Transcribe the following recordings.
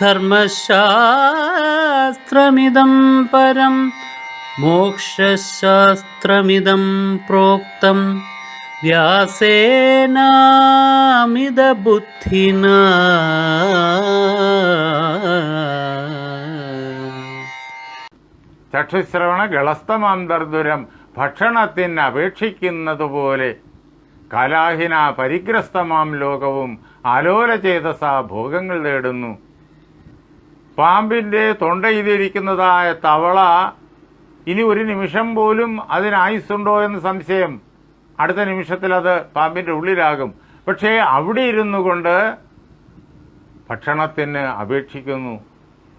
ധർമ്മശാസ്ത്രമിദം പരം മോക്ഷശാസ്ത്രമിതം പ്രോക്തം. വ്യാസേനാമിതബുദ്ധിന. ചക്ഷുശ്രവണ ഗളസ്തമാന്തർദുരം ഭക്ഷണത്തിന് അപേക്ഷിക്കുന്നതുപോലെ കലാഹിന പരിഗ്രസ്തമാം ലോകവും ആലോല ചേതസ ഭോഗങ്ങൾ നേടുന്നു. പാമ്പിന്റെ തൊണ്ടയിലിരിക്കുന്നതായ തവള ഇനി ഒരു നിമിഷം പോലും അതിന് ആയുസ്സുണ്ടോ എന്ന് സംശയം. അടുത്ത നിമിഷത്തിൽ അത് പാമ്പിന്റെ ഉള്ളിലാകും. പക്ഷേ അവിടെ ഇരുന്നു കൊണ്ട് ഭക്ഷണത്തിന് അപേക്ഷിക്കുന്നു.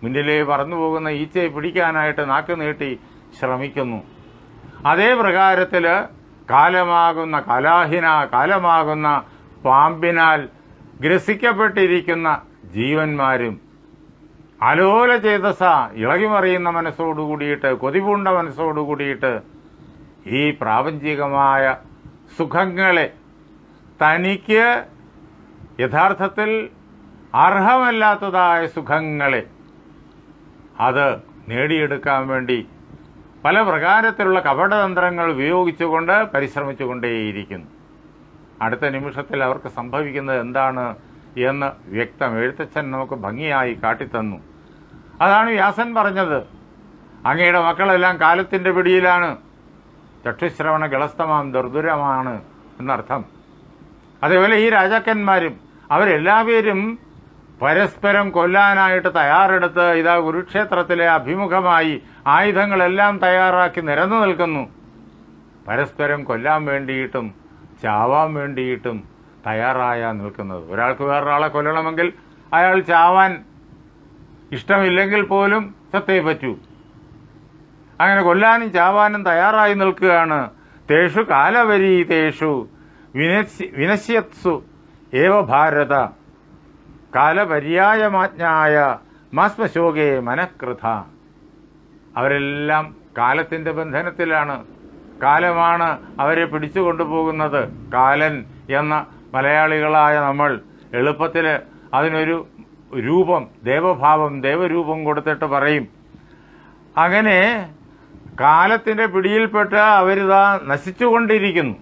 മുന്നിലേ പറന്നു പോകുന്ന ഈച്ചയെ പിടിക്കാനായിട്ട് നാക്ക് നീട്ടി ശ്രമിക്കുന്നു. അതേ പ്രകാരത്തിൽ കാലമാകുന്ന കലാഹിന കാലമാകുന്ന പാമ്പിനാൽ ഗ്രസിക്കപ്പെട്ടിരിക്കുന്ന ജീവന്മാരും അലോല ചേതസ. ഇളകിമറിയുന്ന മനസ്സോടുകൂടിയിട്ട് കൊതിപൂണ്ട മനസ്സോടുകൂടിയിട്ട് ഈ പ്രാപഞ്ചികമായ സുഖങ്ങളെ തനിക്ക് യഥാർത്ഥത്തിൽ അർഹമല്ലാത്തതായ സുഖങ്ങളെ അത് നേടിയെടുക്കാൻ വേണ്ടി പല പ്രകാരത്തിലുള്ള കപടതന്ത്രങ്ങൾ ഉപയോഗിച്ചുകൊണ്ട് പരിശ്രമിച്ചുകൊണ്ടേയിരിക്കുന്നു. അടുത്ത നിമിഷത്തിൽ അവർക്ക് സംഭവിക്കുന്നത് എന്താണ്? എന്ന് വ്യക്തം. എഴുത്തച്ഛൻ നമുക്ക് ഭംഗിയായി കാട്ടിത്തന്നു. അതാണ് വ്യാസൻ പറഞ്ഞത്. അങ്ങയുടെ മക്കളെല്ലാം കാലത്തിന്റെ പിടിയിലാണ്. ചക്ഷുശ്രവണ ഗളസ്തമാം ദുർദുരമാണ് എന്നർത്ഥം. അതേപോലെ ഈ രാജാക്കന്മാരും അവരെല്ലാവരും പരസ്പരം കൊല്ലാനായിട്ട് തയ്യാറെടുത്ത് ഇതാ കുരുക്ഷേത്രത്തിലെ അഭിമുഖമായി ആയുധങ്ങളെല്ലാം തയ്യാറാക്കി നിരന്നു നിൽക്കുന്നു. പരസ്പരം കൊല്ലാൻ വേണ്ടിയിട്ടും ചാവാൻ വേണ്ടിയിട്ടും തയ്യാറായ നിൽക്കുന്നത്. ഒരാൾക്ക് വേറൊരാളെ കൊല്ലണമെങ്കിൽ അയാൾ ചാവാൻ ഇഷ്ടമില്ലെങ്കിൽ പോലും സത്തേ പറ്റൂ. അങ്ങനെ കൊല്ലാനും ചാവാനും തയ്യാറായി നിൽക്കുകയാണ്. തേഷു കാലവരി തേഷു. വിനശ്യത്സു. ഏവ ഭാരത. കാലപര്യായമാജ്ഞായ മാസ്മശോകേ മനഃകൃത. അവരെല്ലാം കാലത്തിന്റെ ബന്ധനത്തിലാണ്. കാലമാണ് അവരെ പിടിച്ചു കൊണ്ടുപോകുന്നത് കാലൻ എന്ന മലയാളികളായ നമ്മൾ എളുപ്പത്തിൽ അതിനൊരു രൂപം ദേവഭാവം ദേവരൂപം കൊടുത്തിട്ട് പറയും. അങ്ങനെ കാലത്തിന്റെ പിടിയിൽപ്പെട്ട് അവരിതാ നശിച്ചുകൊണ്ടിരിക്കുന്നു.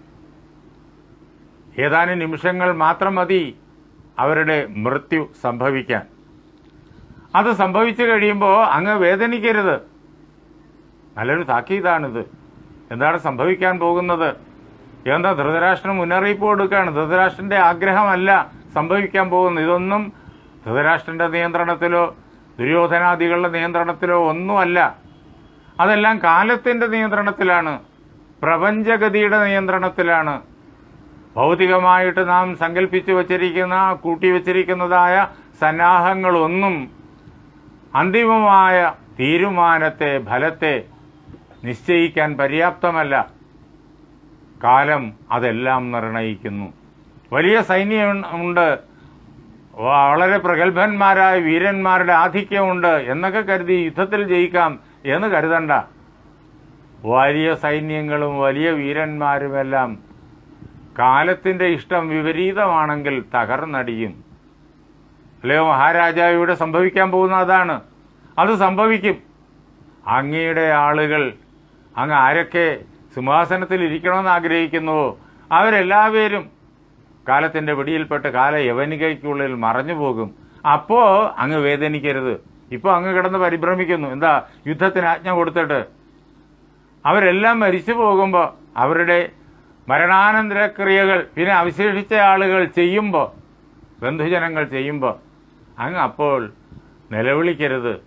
ഏതാനും നിമിഷങ്ങൾ മാത്രം മതി അവരുടെ മൃത്യു സംഭവിക്കാൻ. അത് സംഭവിച്ചു കഴിയുമ്പോൾ അങ്ങ് വേദനിക്കരുത്. നല്ലൊരു താക്കീതാണിത്. എന്താണ് സംഭവിക്കാൻ പോകുന്നത്? എന്താ ധൃതരാഷ്ട്രം മുന്നറിയിപ്പ് കൊടുക്കുകയാണ് ധൃതരാഷ്ട്രന്റെ ആഗ്രഹമല്ല സംഭവിക്കാൻ പോകുന്നത്. ഇതൊന്നും ധൃതരാഷ്ട്രന്റെ നിയന്ത്രണത്തിലോ ദുര്യോധനാദികളുടെ നിയന്ത്രണത്തിലോ ഒന്നുമല്ല. അതെല്ലാം കാലത്തിന്റെ നിയന്ത്രണത്തിലാണ്. പ്രപഞ്ചഗതിയുടെ നിയന്ത്രണത്തിലാണ്. ഭൗതികമായിട്ട് നാം സങ്കല്പിച്ചു വച്ചിരിക്കുന്ന കൂട്ടിവച്ചിരിക്കുന്നതായ സന്നാഹങ്ങളൊന്നും അന്തിമമായ തീരുമാനത്തെ ഫലത്തെ നിശ്ചയിക്കാൻ പര്യാപ്തമല്ല. കാലം അതെല്ലാം നിർണയിക്കുന്നു. വലിയ സൈന്യം ഉണ്ട് വളരെ പ്രഗത്ഭന്മാരായ വീരന്മാരുടെ ആധിക്യമുണ്ട് എന്നൊക്കെ കരുതി യുദ്ധത്തിൽ ജയിക്കാം എന്ന് കരുതണ്ട. വലിയ സൈന്യങ്ങളും വലിയ വീരന്മാരുമെല്ലാം കാലത്തിന്റെ ഇഷ്ടം വിപരീതമാണെങ്കിൽ തകർന്നടിയും. അല്ലയോ മഹാരാജാവ് ഇവിടെ സംഭവിക്കാൻ പോകുന്ന അതാണ്. അത് സംഭവിക്കും. അങ്ങയുടെ ആളുകൾ അങ്ങ് ആരൊക്കെ സിംഹാസനത്തിൽ ഇരിക്കണമെന്ന് ആഗ്രഹിക്കുന്നു. അവരെല്ലാവരും കാലത്തിന്റെ പിടിയിൽപ്പെട്ട് കാല യവനികയ്ക്കുള്ളിൽ മറഞ്ഞു പോകും. അപ്പോൾ അങ്ങ് വേദനിക്കരുത്. ഇപ്പോൾ അങ്ങ് കിടന്ന് പരിഭ്രമിക്കുന്നു. എന്താ? യുദ്ധത്തിന് ആജ്ഞ കൊടുത്തിട്ട്. അവരെല്ലാം മരിച്ചു പോകുമ്പോൾ അവരുടെ മരണാനന്തര ക്രിയകൾ പിന്നെ അവശേഷിച്ച ആളുകൾ ചെയ്യുമ്പോൾ ബന്ധുജനങ്ങൾ ചെയ്യുമ്പോൾ അങ്ങ് അപ്പോൾ നിലവിളിക്കരുത്.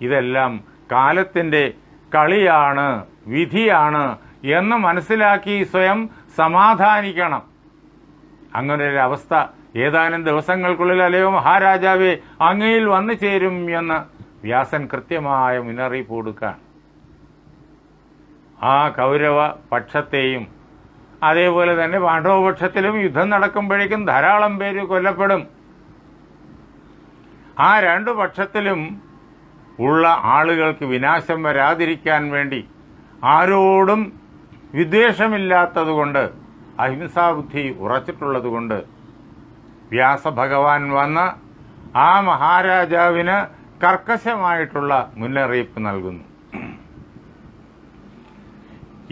ഇതെല്ലാം കാലത്തിന്റെ കളിയാണ് വിധിയാണ്. എന്ന് മനസ്സിലാക്കി സ്വയം സമാധാനിക്കണം. അങ്ങനെ ഒരു അവസ്ഥ ഏതാനും ദിവസങ്ങൾക്കുള്ളിൽ അല്ലയോ മഹാരാജാവേ അങ്ങയിൽ വന്നു ചേരും എന്ന് വ്യാസൻ കൃത്യമായ മുന്നറിയിപ്പ് കൊടുക്കാൻ. ആ കൗരവ പക്ഷത്തെയും അതേപോലെ തന്നെ പാണ്ഡവപക്ഷത്തിലും യുദ്ധം നടക്കുമ്പോഴേക്കും ധാരാളം പേര് കൊല്ലപ്പെടും. ആ രണ്ടു പക്ഷത്തിലും ഉള്ള ആളുകൾക്ക് വിനാശം വരാതിരിക്കാൻ വേണ്ടി ആരോടും വിദ്വേഷമില്ലാത്തതുകൊണ്ട് അഹിംസാബുദ്ധി ഉറച്ചിട്ടുള്ളതുകൊണ്ട് വ്യാസഭഗവാൻ വന്ന് ആ മഹാരാജാവിന് കർക്കശമായിട്ടുള്ള മുന്നറിയിപ്പ് നൽകുന്നു.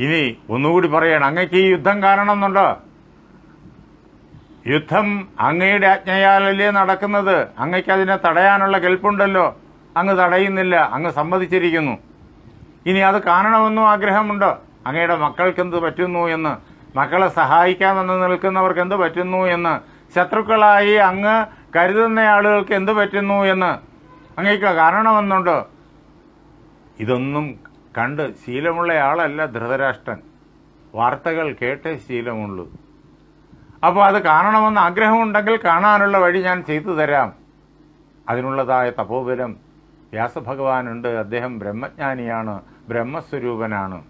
ഇനി ഒന്നുകൂടി പറയണം. അങ്ങക്ക് ഈ യുദ്ധം കാണണമെന്നുണ്ടോ യുദ്ധം അങ്ങയുടെ ആജ്ഞയാലല്ലേ നടക്കുന്നത്. അങ്ങയ്ക്ക് അതിനെ തടയാനുള്ള കെൽപ്പുണ്ടല്ലോ. അങ്ങ് തടയുന്നില്ല അങ്ങ് സമ്മതിച്ചിരിക്കുന്നു. ഇനി അത് കാണണമെന്നും ആഗ്രഹമുണ്ടോ? അങ്ങയുടെ മക്കൾക്ക് എന്ത് പറ്റുന്നു എന്ന്? മക്കളെ സഹായിക്കാമെന്ന് നിൽക്കുന്നവർക്ക് എന്ത് പറ്റുന്നു എന്ന്? ശത്രുക്കളായി അങ്ങ് കരുതുന്ന ആളുകൾക്ക് എന്ത് പറ്റുന്നു എന്ന്? അങ്ങേക്ക് കാരണമെന്നുണ്ട്? ഇതൊന്നും കണ്ട് ശീലമുള്ള ആളല്ല ധൃതരാഷ്ട്രൻ. വാർത്തകൾ കേട്ടേ ശീലമുള്ളൂ. അപ്പോൾ അത് കാണണമെന്ന് ആഗ്രഹമുണ്ടെങ്കിൽ കാണാനുള്ള വഴി ഞാൻ ചെയ്തു തരാം. അതിനുള്ളതായ തപോബലം വ്യാസഭഗവാനുണ്ട്. അദ്ദേഹം ബ്രഹ്മജ്ഞാനിയാണ്. ബ്രഹ്മസ്വരൂപനാണ്.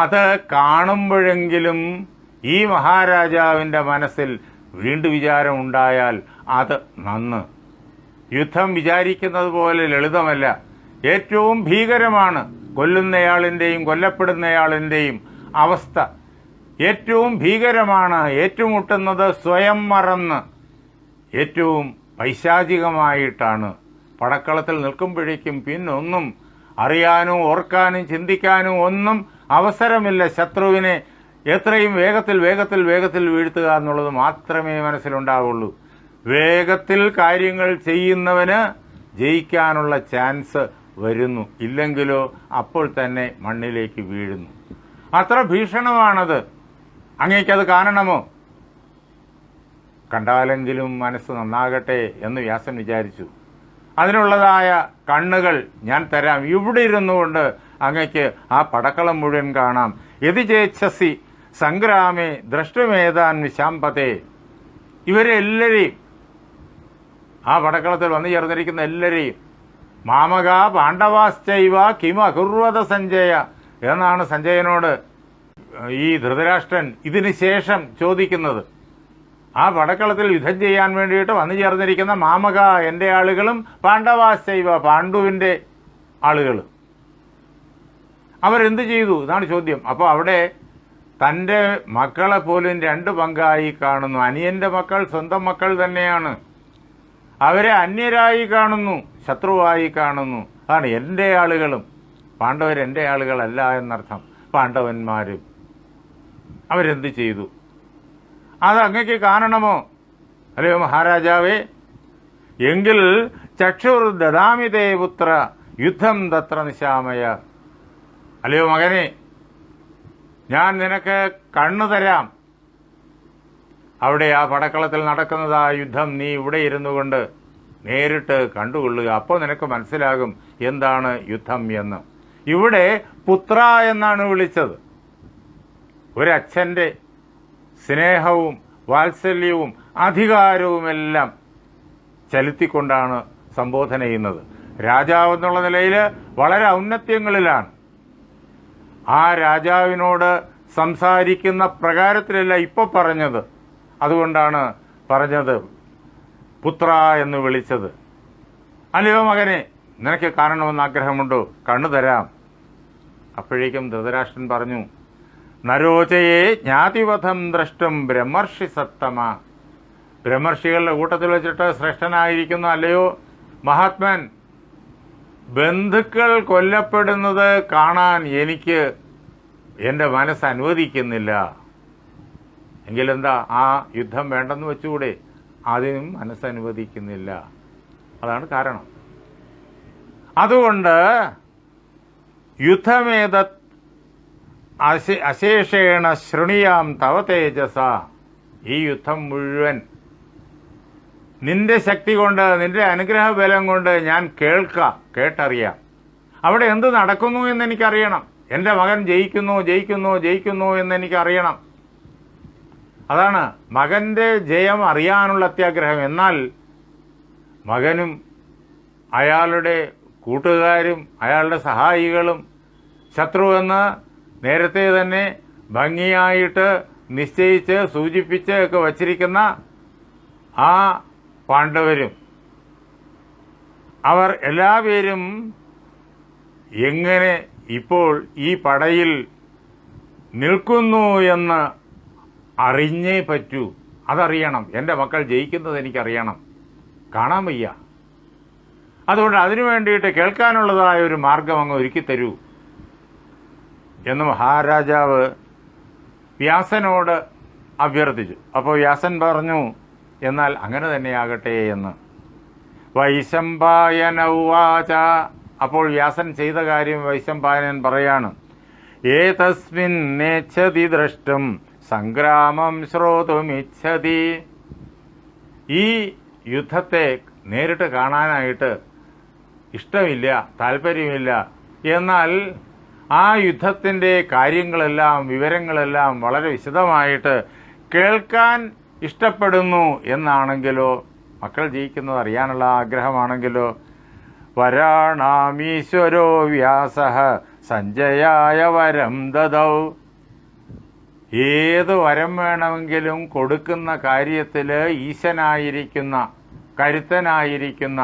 അത് കാണുമ്പോഴെങ്കിലും ഈ മഹാരാജാവിന്റെ മനസ്സിൽ വീണ്ടും വിചാരം ഉണ്ടായാൽ അത് നന്ന്. യുദ്ധം വിചാരിക്കുന്നത് പോലെ ലളിതമല്ല. ഏറ്റവും ഭീകരമാണ് കൊല്ലുന്നയാളിന്റെയും കൊല്ലപ്പെടുന്നയാളിന്റെയും അവസ്ഥ. ഏറ്റവും ഭീകരമാണ് ഏറ്റുമുട്ടുന്നത് സ്വയം മറന്ന്. ഏറ്റവും പൈശാചികമായിട്ടാണ്. പടക്കളത്തിൽ നിൽക്കുമ്പോഴേക്കും പിന്നൊന്നും അറിയാനും ഓർക്കാനും ചിന്തിക്കാനും ഒന്നും അവസരമില്ല ശത്രുവിനെ എത്രയും വേഗത്തിൽ വേഗത്തിൽ വേഗത്തിൽ വീഴ്ത്തുക എന്നുള്ളത് മാത്രമേ മനസ്സിലുണ്ടാവുള്ളൂ. വേഗത്തിൽ കാര്യങ്ങൾ ചെയ്യുന്നവന് ജയിക്കാനുള്ള ചാൻസ് വരുന്നു. ഇല്ലെങ്കിലോ അപ്പോൾ തന്നെ മണ്ണിലേക്ക് വീഴുന്നു. അത്ര ഭീഷണമാണത്. അങ്ങേക്കത് കാണണമോ? കണ്ടാലെങ്കിലും മനസ്സ് നന്നാകട്ടെ എന്ന് വ്യാസൻ വിചാരിച്ചു. അതിനുള്ളതായ കണ്ണുകൾ ഞാൻ തരാം. ഇവിടെ ഇരുന്നുകൊണ്ട് അങ്ങയ്ക്ക് ആ പടക്കളം മുഴുവൻ കാണാം. എതി ചേച്ഛസി സംഗ്രാമേ ദ്രഷ്ടുമേതാൻ വിശാമ്പതേ ഇവരെല്ലാവരെയും ആ പടക്കളത്തിൽ വന്നു ചേർന്നിരിക്കുന്ന എല്ലാവരെയും മാമക പാണ്ഡവാശ്ചൈവ കിം അകുർവത സഞ്ജയ എന്നാണ് സഞ്ജയനോട് ഈ ധൃതരാഷ്ട്രൻ ഇതിന് ശേഷം ചോദിക്കുന്നത്. ആ പടക്കളത്തിൽ യുദ്ധം ചെയ്യാൻ വേണ്ടിയിട്ട് വന്നു ചേർന്നിരിക്കുന്ന മാമക എന്റെ ആളുകളും പാണ്ഡവാശൈവ പാണ്ഡുവിന്റെ ആളുകളും. അവരെന്ത് ചെയ്തു? ഇതാണ് ചോദ്യം. അപ്പോൾ അവിടെ തന്റെ മക്കളെ പോലും രണ്ട് പങ്കായി കാണുന്നു. അനിയന്റെ മക്കൾ സ്വന്തം മക്കൾ തന്നെയാണ്. അവരെ അന്യരായി കാണുന്നു ശത്രുവായി കാണുന്നു. അതാണ് എന്റെ ആളുകളും. പാണ്ഡവർ എന്റെ ആളുകളല്ല എന്നർത്ഥം. പാണ്ഡവന്മാരും അവരെന്ത് ചെയ്തു? അത് അങ്ങക്ക് കാണണമോ? അല്ലയോ മഹാരാജാവേ? എങ്കിൽ ചക്ഷുർ ദദാമിതേ പുത്ര യുദ്ധം തത്ര നിശാമയ. അല്ലയോ മകനെ ഞാൻ നിനക്ക് കണ്ണു തരാം. അവിടെ ആ പടക്കളത്തിൽ നടക്കുന്നത് ആ യുദ്ധം നീ ഇവിടെ ഇരുന്നു കൊണ്ട് നേരിട്ട് കണ്ടുകൊള്ളുക. അപ്പോൾ നിനക്ക് മനസ്സിലാകും എന്താണ് യുദ്ധം എന്ന്. ഇവിടെ പുത്ര എന്നാണ് വിളിച്ചത്. ഒരച്ഛന്റെ സ്നേഹവും വാത്സല്യവും അധികാരവുമെല്ലാം ചെലുത്തിക്കൊണ്ടാണ് സംബോധന ചെയ്യുന്നത്. രാജാവ് എന്നുള്ള നിലയിൽ വളരെ ഔന്നത്യങ്ങളിലാണ്. ആ രാജാവിനോട് സംസാരിക്കുന്ന പ്രകാരത്തിലല്ല ഇപ്പോൾ പറഞ്ഞത്. അതുകൊണ്ടാണ് പറഞ്ഞത് പുത്ര എന്ന് വിളിച്ചത്. അല്ലയോ മകനെ നിനക്ക് കാണണമെന്ന് ആഗ്രഹമുണ്ടോ? കണ്ണു തരാം അപ്പോഴേക്കും ധൃതരാഷ്ട്രൻ പറഞ്ഞു നരോചയെ ജ്ഞാതിവധം ദ്രഷ്ടം ബ്രഹ്മർഷി സത്തമ. ബ്രഹ്മർഷികളുടെ കൂട്ടത്തിൽ വെച്ചിട്ട് ശ്രേഷ്ഠനായിരിക്കുന്നു അല്ലയോ? മഹാത്മാൻ ബന്ധുക്കൾ കൊല്ലപ്പെടുന്നത് കാണാൻ എനിക്ക് എന്റെ മനസ്സ് അനുവദിക്കുന്നില്ല. എങ്കിലെന്താ ആ യുദ്ധം വേണ്ടെന്ന് വെച്ചുകൂടെ? അതിനും മനസ്സനുവദിക്കുന്നില്ല അതാണ് കാരണം. അതുകൊണ്ട് യുദ്ധമേത അശേ- അശേഷേണ ശൃണിയാം തവ തേജസ. ഈ യുദ്ധം മുഴുവൻ. നിന്റെ ശക്തി കൊണ്ട് നിന്റെ അനുഗ്രഹ ബലം കൊണ്ട് ഞാൻ കേൾക്കാം കേട്ടറിയാം. അവിടെ എന്ത് നടക്കുന്നു എന്ന് എനിക്കറിയണം എന്റെ മകൻ ജയിക്കുന്നു ജയിക്കുന്നു ജയിക്കുന്നു എന്ന് എനിക്കറിയണം അതാണ് മകന്റെ ജയം അറിയാനുള്ള അത്യാഗ്രഹം. എന്നാൽ മകനും അയാളുടെ കൂട്ടുകാരും അയാളുടെ സഹായികളും ശത്രുവെന്ന് നേരത്തെ തന്നെ ഭംഗിയായിട്ട് നിശ്ചയിച്ച് സൂചിപ്പിച്ച് ഒക്കെ വച്ചിരിക്കുന്ന ആ പാണ്ഡവരും അവർ എല്ലാവരും എങ്ങനെ ഇപ്പോൾ ഈ പടയിൽ നിൽക്കുന്നു എന്ന് അറിഞ്ഞേ പറ്റൂ. അതറിയണം. എന്റെ മക്കൾ ജയിക്കുന്നത് എനിക്കറിയണം. കാണാൻ വയ്യ. അതുകൊണ്ട് അതിനു വേണ്ടിയിട്ട് കേൾക്കാനുള്ളതായ ഒരു മാർഗം അങ്ങ് ഒരുക്കി തരൂ എന്ന് മഹാരാജാവ് വ്യാസനോട് അഭ്യർത്ഥിച്ചു. അപ്പോൾ വ്യാസൻ പറഞ്ഞു എന്നാൽ അങ്ങനെ തന്നെയാകട്ടെ എന്ന്. വൈശമ്പായന ഉവാച. അപ്പോൾ വ്യാസൻ ചെയ്ത കാര്യം വൈശംപായനൻ പറയാണ്. ഏതസ്മിൻ നേച്ഛതി ദ്രഷ്ടം സംഗ്രാമം ശ്രോതുമിച്ഛതി. ഈ യുദ്ധത്തെ നേരിട്ട് കാണാനായിട്ട് ഇഷ്ടമില്ല താല്പര്യമില്ല. എന്നാൽ ആ യുദ്ധത്തിന്റെ കാര്യങ്ങളെല്ലാം വിവരങ്ങളെല്ലാം വളരെ വിശദമായിട്ട് കേൾക്കാൻ ഇഷ്ടപ്പെടുന്നു എന്നാണെങ്കിലോ മക്കൾ ജയിക്കുന്നത് അറിയാനുള്ള ആഗ്രഹമാണെങ്കിലോ വരാണാമീശ്വരോ വ്യാസ സഞ്ജയായ വരം ദദൗ. ഏത് വരം വേണമെങ്കിലും കൊടുക്കുന്ന കാര്യത്തിൽ ഈശനായിരിക്കുന്ന കരുത്തനായിരിക്കുന്ന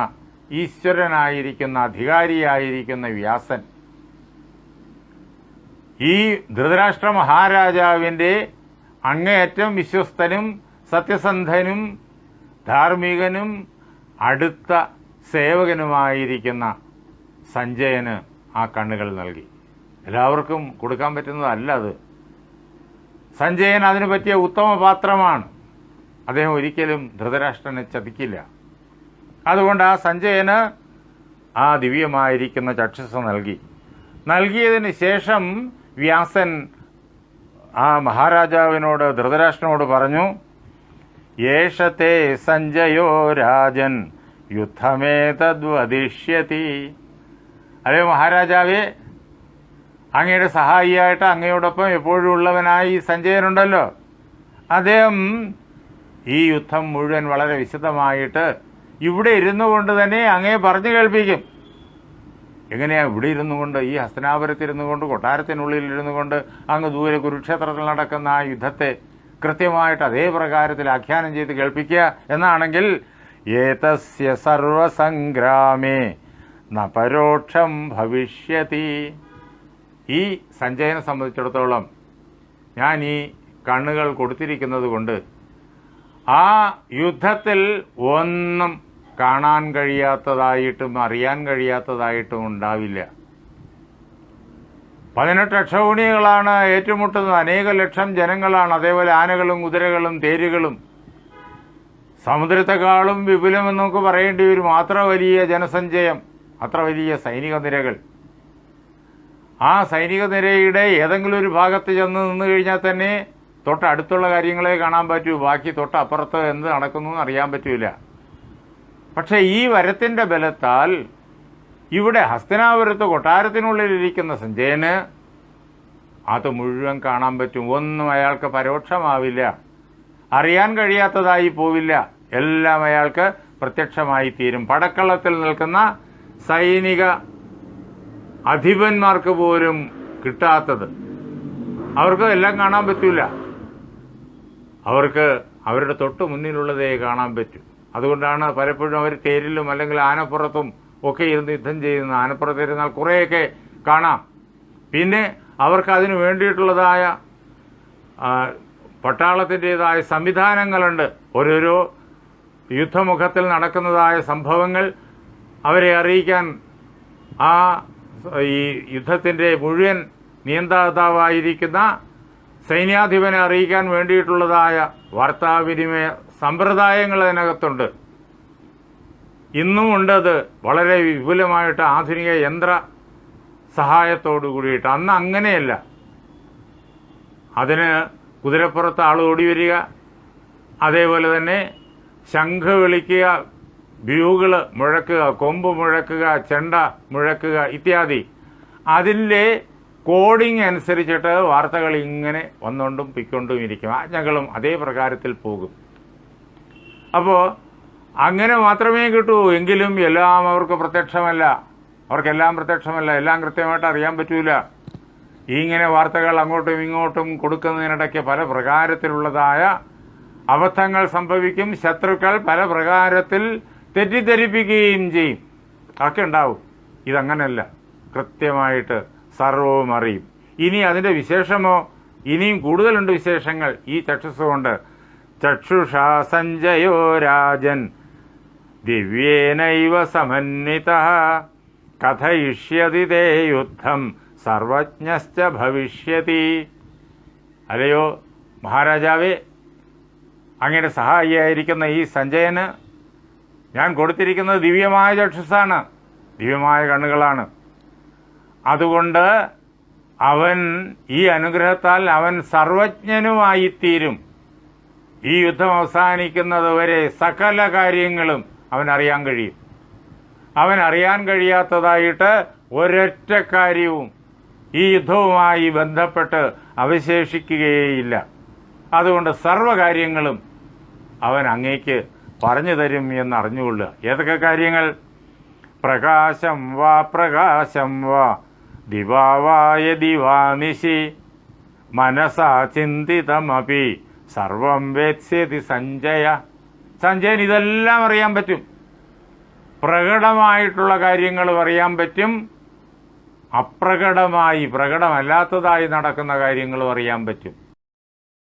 ഈശ്വരനായിരിക്കുന്ന അധികാരിയായിരിക്കുന്ന വ്യാസൻ ഈ ധൃതരാഷ്ട്ര മഹാരാജാവിന്റെ അങ്ങേയറ്റം വിശ്വസ്തനും സത്യസന്ധനും ധാർമ്മികനും അടുത്ത സേവകനുമായിരിക്കുന്ന സഞ്ജയന് ആ കണ്ണുകൾ നൽകി. എല്ലാവർക്കും കൊടുക്കാൻ പറ്റുന്നതല്ല അത്. സഞ്ജയൻ അതിനു പറ്റിയ ഉത്തമ പാത്രമാണ്. അദ്ദേഹം ഒരിക്കലും ധൃതരാഷ്ട്രനെ ചതിക്കില്ല. അതുകൊണ്ട് ആ സഞ്ജയന് ആ ദിവ്യമായിരിക്കുന്ന ചക്ഷസ് നൽകി. നൽകിയതിന് ശേഷം വ്യാസൻ ആ മഹാരാജാവിനോട് ധൃതരാഷ്ട്രനോട് പറഞ്ഞു യേഷത്തെ സഞ്ജയോ രാജൻ യുദ്ധമേ തദ്വദിഷ്യതി അതേ മഹാരാജാവേ അങ്ങയുടെ സഹായിയായിട്ട് അങ്ങയോടൊപ്പം എപ്പോഴും ഉള്ളവനായി ഈ സഞ്ജയനുണ്ടല്ലോ. അദ്ദേഹം ഈ യുദ്ധം മുഴുവൻ വളരെ വിശദമായിട്ട് ഇവിടെ ഇരുന്നു കൊണ്ട് തന്നെ അങ്ങേ പറഞ്ഞു കേൾപ്പിക്കും. എങ്ങനെയാ ഇവിടെ ഇരുന്നു കൊണ്ട് ഈ ഹസ്തനാപുരത്തിരുന്നു കൊണ്ട് കൊട്ടാരത്തിനുള്ളിൽ ഇരുന്നു കൊണ്ട് അങ്ങ് ദൂരെ കുരുക്ഷേത്രത്തിൽ നടക്കുന്ന ആ യുദ്ധത്തെ കൃത്യമായിട്ട് അതേ പ്രകാരത്തിൽ ആഖ്യാനം ചെയ്ത് കേൾപ്പിക്കുക എന്നാണെങ്കിൽ ഏതസ്യ സർവസംഗ്രാമേ ന പരോക്ഷം ഭവിഷ്യതി. ഈ സഞ്ജയനെ സംബന്ധിച്ചിടത്തോളം ഞാൻ ഈ കണ്ണുകൾ കൊടുത്തിരിക്കുന്നത് കൊണ്ട് ആ യുദ്ധത്തിൽ ഒന്നും കാണാൻ കഴിയാത്തതായിട്ടും അറിയാൻ കഴിയാത്തതായിട്ടും ഉണ്ടാവില്ല. പതിനെട്ട് അക്ഷൗണികളാണ് ഏറ്റുമുട്ടുന്നത്. അനേക ലക്ഷം ജനങ്ങളാണ്. അതേപോലെ ആനകളും കുതിരകളും തേരുകളും. സമുദ്രത്തെക്കാളും വിപുലമെന്ന് നമുക്ക് പറയേണ്ടി വരും. അത്ര വലിയ ജനസഞ്ചയം അത്ര വലിയ സൈനിക നിരകൾ. ആ സൈനിക നിരയുടെ ഏതെങ്കിലും ഒരു ഭാഗത്ത് ചെന്ന് നിന്ന് കഴിഞ്ഞാൽ തന്നെ തൊട്ടടുത്തുള്ള കാര്യങ്ങളെ കാണാൻ പറ്റൂ. ബാക്കി തൊട്ടപ്പുറത്ത് എന്ത് നടക്കുന്നു എന്ന് അറിയാൻ പറ്റൂല. പക്ഷേ ഈ വരത്തിന്റെ ബലത്താൽ ഇവിടെ ഹസ്തനാപുരത്ത് കൊട്ടാരത്തിനുള്ളിലിരിക്കുന്ന സഞ്ജയന് അത് മുഴുവൻ കാണാൻ പറ്റും. ഒന്നും അയാൾക്ക് പരോക്ഷമാവില്ല. അറിയാൻ കഴിയാത്തതായി പോവില്ല. എല്ലാം അയാൾക്ക് പ്രത്യക്ഷമായി തീരും. പടക്കളത്തിൽ നിൽക്കുന്ന സൈനിക അധിപന്മാർക്ക് പോലും കിട്ടാത്തത്. അവർക്ക് എല്ലാം കാണാൻ പറ്റൂല. അവർക്ക് അവരുടെ തൊട്ട് മുന്നിലുള്ളതേ കാണാൻ പറ്റൂ. അതുകൊണ്ടാണ് പലപ്പോഴും അവർ തേരിലും അല്ലെങ്കിൽ ആനപ്പുറത്തും ഒക്കെ ഇരുന്ന് യുദ്ധം ചെയ്യുന്ന ആനപ്പുറത്തിരുന്നാൽ കുറേയൊക്കെ കാണാം. പിന്നെ അവർക്ക് അതിനു വേണ്ടിയിട്ടുള്ളതായ പട്ടാളത്തിന്റെതായ സംവിധാനങ്ങളുണ്ട്. ഓരോരോ യുദ്ധമുഖത്തിൽ നടക്കുന്നതായ സംഭവങ്ങൾ അവരെ അറിയിക്കാൻ ആ ഈ യുദ്ധത്തിന്റെ മുഴുവൻ നിയന്താതാവായിരിക്കുന്ന സൈന്യാധിപനെ അറിയിക്കാൻ വേണ്ടിയിട്ടുള്ളതായ വാർത്താവിനിമയ സമ്പ്രദായങ്ങൾ അതിനകത്തുണ്ട് ഇന്നും ഉണ്ട് അത് വളരെ വിപുലമായിട്ട് ആധുനിക യന്ത്ര സഹായത്തോടു കൂടിയിട്ട് അന്ന് അങ്ങനെയല്ല. അതിന് കുതിരപ്പുറത്ത് ആൾ ഓടി വരിക അതേപോലെ തന്നെ ശംഖ് വിളിക്കുക ബ്യൂകൾ മുഴക്കുക കൊമ്പ് മുഴക്കുക ചെണ്ട മുഴക്കുക ഇത്യാദി. അതിന്റെ കോഡിംഗ് അനുസരിച്ചിട്ട് വാർത്തകൾ ഇങ്ങനെ വന്നുകൊണ്ടും പിക്കൊണ്ടും ഇരിക്കും. ആജ്ഞകളും അതേ പ്രകാരത്തിൽ പോകും. അപ്പോൾ അങ്ങനെ മാത്രമേ കിട്ടൂ. എങ്കിലും എല്ലാം അവർക്ക് പ്രത്യക്ഷമല്ല. അവർക്കെല്ലാം പ്രത്യക്ഷമല്ല. എല്ലാം കൃത്യമായിട്ട് അറിയാൻ പറ്റൂല. ഇങ്ങനെ വാർത്തകൾ അങ്ങോട്ടും ഇങ്ങോട്ടും കൊടുക്കുന്നതിനിടയ്ക്ക് പല പ്രകാരത്തിലുള്ളതായ അബദ്ധങ്ങൾ സംഭവിക്കും. ശത്രുക്കൾ പല പ്രകാരത്തിൽ തെറ്റിദ്ധരിപ്പിക്കുകയും ചെയ്യും. ഒക്കെ ഉണ്ടാവും. ഇതങ്ങനല്ല. കൃത്യമായിട്ട് സർവവും അറിയും. ഇനി അതിന്റെ വിശേഷമോ? ഇനിയും കൂടുതലുണ്ട് വിശേഷങ്ങൾ ഈ ചക്ഷസ് കൊണ്ട് ചക്ഷുഷാ സഞ്ജയോ രാജൻ ദിവ്യേനൈവ സമന്വിത കഥയിഷ്യതി തേ യുദ്ധം സർവജ്ഞശ്ച ഭവിഷ്യതി അല്ലയോ മഹാരാജാവേ അങ്ങയുടെ സഹായിയായിരിക്കുന്ന ഈ സഞ്ജയന് ഞാൻ കൊടുത്തിരിക്കുന്നത് ദിവ്യമായ ചക്ഷുസാണ് ദിവ്യമായ കണ്ണുകളാണ്. അതുകൊണ്ട് അവൻ ഈ അനുഗ്രഹത്താൽ അവൻ സർവജ്ഞനുമായിത്തീരും. ഈ യുദ്ധം അവസാനിക്കുന്നത് വരെ സകല കാര്യങ്ങളും അവൻ അറിയാൻ കഴിയും. അവൻ അറിയാൻ കഴിയാത്തതായിട്ട് ഒരൊറ്റ കാര്യവും ഈ യുദ്ധവുമായി ബന്ധപ്പെട്ട് അവശേഷിക്കുകയേയില്ല. അതുകൊണ്ട് സർവകാര്യങ്ങളും അവൻ അങ്ങേക്ക് പറഞ്ഞു തരും എന്ന് അറിഞ്ഞുകൊള്ളുക ഏതൊക്കെ കാര്യങ്ങൾ? പ്രകാശം വാ പ്രകാശം വാ. ദിവാവായ ദിവാനിശി മനസാ ചിന്തിതമപി. സർവം വേത്സ്യതി സഞ്ജയ. സഞ്ജയൻ ഇതെല്ലാം അറിയാൻ പറ്റും. പ്രകടമായിട്ടുള്ള കാര്യങ്ങൾ അറിയാൻ പറ്റും. അപ്രകടമായി പ്രകടമല്ലാത്തതായി നടക്കുന്ന കാര്യങ്ങളും അറിയാൻ പറ്റും.